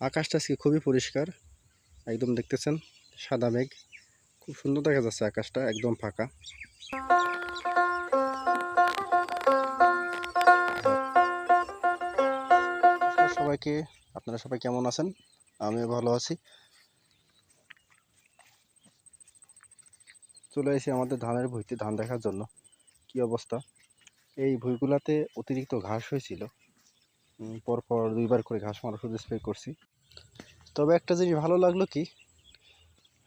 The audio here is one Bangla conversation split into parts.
আকাশটা আজকে খুবই পরিষ্কার, একদম দেখতেছেন সাদা মেঘ, খুব সুন্দর দেখা যাচ্ছে আকাশটা, একদম ফাঁকা। সবাইকে, আপনারা সবাই কেমন আছেন? আমি ভালো আছি। চলে এসেছি আমাদের ধানের ভুঁইতে, ধান দেখার জন্য। কি অবস্থা? এই ভুঁইগুলাতে অতিরিক্ত ঘাস হয়েছিল। পরপর দুইবার করে ঘাস মারা ওষুধ স্প্রে করছি। তবে একটা জিনিস ভালো লাগল কি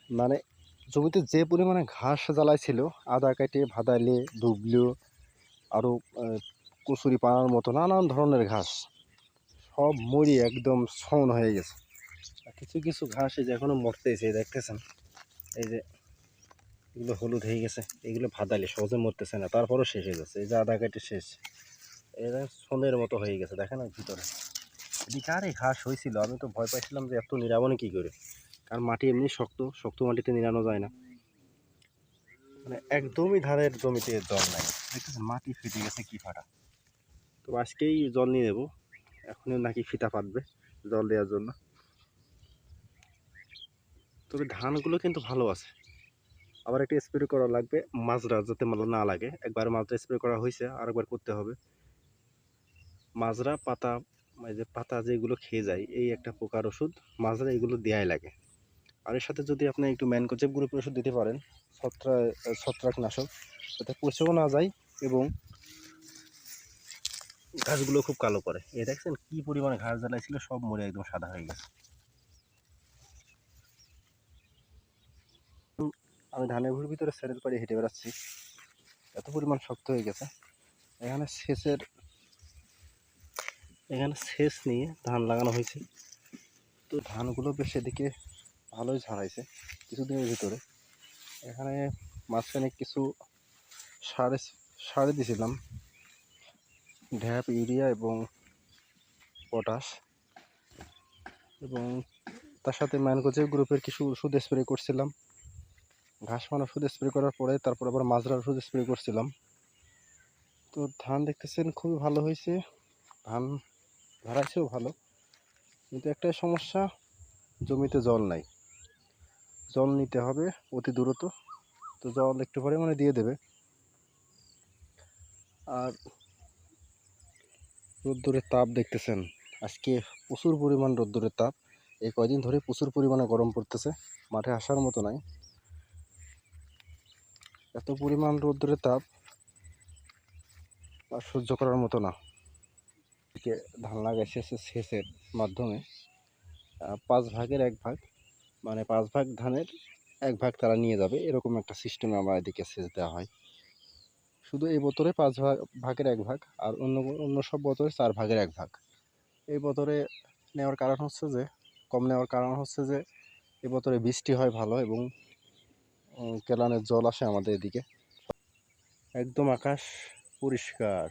মানে জমিতে যে পরিমাণে ঘাস জ্বালাইছিল, আদা কেটে, ভাদাইলে ডুবলিও আরও কচুরি পানার মতো নানান ধরনের ঘাস, সব মরি একদম ছন হয়ে গেছে। কিছু কিছু ঘাস এই যে এখনও মরতেছে দেখতেছেন, এই যে এগুলো হলুদ হয়ে গেছে, এগুলো ভাদাইলে সহজে মরতেছে না, তারপরও শেষ হয়ে যাচ্ছে, এই যে আদা কেটে শেষ। এটা সোনের মতো হয়ে গেছে, দেখেন না ভিতরে। এদিকে ঘাস হয়েছিল? আমি তো ভয় পাইছিলাম যে এত নিরাবনে কী করে। কারণ মাটি এমনি শক্ত শক্ত মাটিতে নিরানো যায় না। মানে একদমই ধানের জমিতে জল নাই। দেখতেছেন, মাটি ফেটে গেছে কি ফাটা। তো আজকেই জল নিয়ে নেব। এখনই নাকি ফিতা পাতবে জল দেওয়ার জন্য। তবে ধানগুলো কিন্তু ভালো আছে। আবার একটা স্প্রে করা লাগবে মাজরা যাতে মালা না লাগে। একবার মাজরা স্প্রে করা হয়েছে আর একবার করতে হবে। মাজরা, পাতা যে পাতা যেগুলো খেয়ে যায়, এই একটা পোকার ওষুধ মাজরা এগুলো দেয়াই লাগে। আর এর সাথে যদি আপনি একটু ম্যানকোজেব গ্রুপের ওষুধ দিতে পারেন, ছত্রা ছত্রাকনাশক, যাতে পচেও না যায় এবং ঘাসগুলো খুব কালো করে। এই দেখছেন কি পরিমাণে ঘাস জ্বালাইছিল, সব মরে একদম সাদা হয়ে গেছে। আমি ধানের ভুঁড়ির ভিতরে স্যারের পাড়ে হেঁটে বেড়াচ্ছি। এত পরিমাণ শক্ত হয়ে গেছে। এখানে সেচের এখানে সেচ নিয়ে ধান লাগানো হয়েছে। তো ধানগুলো বেশ এদিকে ভালোই ঝাড়াইছে কিছুদিনের ভিতরে। এখানে মাঝখানে কিছু সারে সারে দিয়েছিলাম। ঢ্যাপ, ইউরিয়া এবং পটাশ। এবং তার সাথে ম্যানগোজেব গ্রুপের কিছু ওষুধ স্প্রে করছিলাম। ঘাস মান ওষুধ স্প্রে করার পরে তারপর আবার মাজরার ওষুধ স্প্রে করছিলাম। তো ধান দেখতেছেন খুবই ভালো হয়েছে। ধান ধরাইছেও ভালো। কিন্তু একটাই সমস্যা, জমিতে জল নাই। জল নিতে হবে অতি দ্রুত। তো জল একটু পরিমাণে দিয়ে দেবে। আর রোদ্দুরের তাপ দেখতেছেন। আজকে প্রচুর পরিমাণ রোদ্দুরের তাপ। এই কয়দিন ধরে প্রচুর পরিমাণে গরম পড়তেছে। মাঠে আসার মতো নাই। এত পরিমাণ রোদ্দুরের তাপ আর সহ্য করার মতো না। এদিকে ধান লাগাইছে হচ্ছে সেচের মাধ্যমে পাঁচ ভাগের এক ভাগ মানে পাঁচ ভাগ ধানের এক ভাগ তারা নিয়ে যাবে, এরকম একটা সিস্টেমে আমার এদিকে সেচ দেওয়া হয়। শুধু এই বছরে পাঁচ ভাগ, ভাগের এক ভাগ আর অন্য অন্য সব বোতলে চার ভাগের এক ভাগ। এই বোতলে নেওয়ার কারণ হচ্ছে যে, কম নেওয়ার কারণ হচ্ছে যে, এই বোতলে বৃষ্টি হয় ভালো এবং কেলানের জল আসে আমাদের এদিকে। একদম আকাশ পরিষ্কার।